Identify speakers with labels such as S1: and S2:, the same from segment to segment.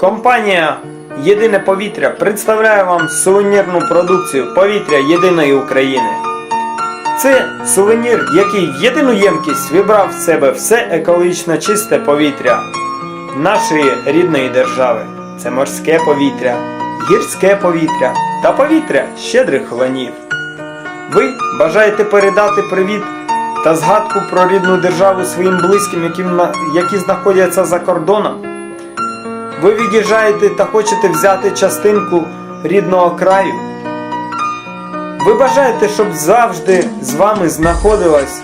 S1: Компанія Єдине повітря представляє вам сувенірну продукцію Повітря Єдиної України. Це сувенір, який в єдину ємкість вібрав в себе все екологічно чисте повітря нашої рідної держави. Це морське повітря, гірське повітря та повітря щедрих ланів. Ви бажаєте передати привіт та згадку про рідну державу своїм близьким, які знаходяться за кордоном? Ви від'їжджаєте та хочете взяти частинку рідного краю? Ви бажаєте, щоб завжди з вами знаходилась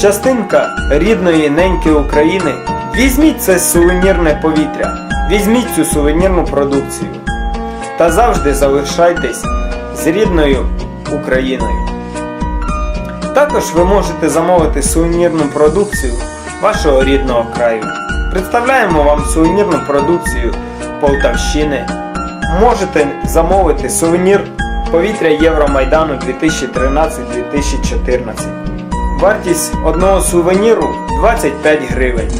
S1: частинка рідної неньки України? Візьміть це сувенірне повітря, візьміть цю сувенірну продукцію та завжди залишайтесь з рідною Україною. Також ви можете замовити сувенірну продукцію вашого рідного краю. Представляємо вам сувенірну продукцію Полтавщини. Можете замовити сувенір повітря Євромайдану 2013-2014. Вартість одного сувеніру 25 гривень.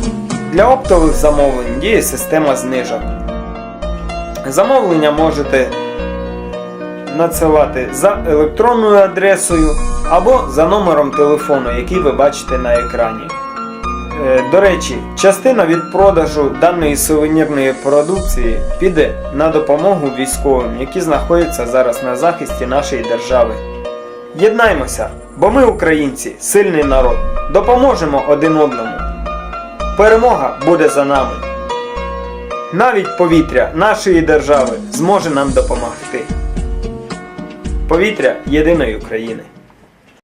S1: Для оптових замовлень діє система знижок. Замовлення можете надсилати за електронною адресою або за номером телефону, який ви бачите на екрані. Е, До речі, частина від продажу даної сувенірної продукції піде на допомогу військовим, які знаходяться зараз на захисті нашої держави. Єднаймося, бо ми, українці, сильний народ, допоможемо один одному. Перемога буде за нами. Навіть повітря нашої держави зможе нам допомогти. Повітря єдиної України.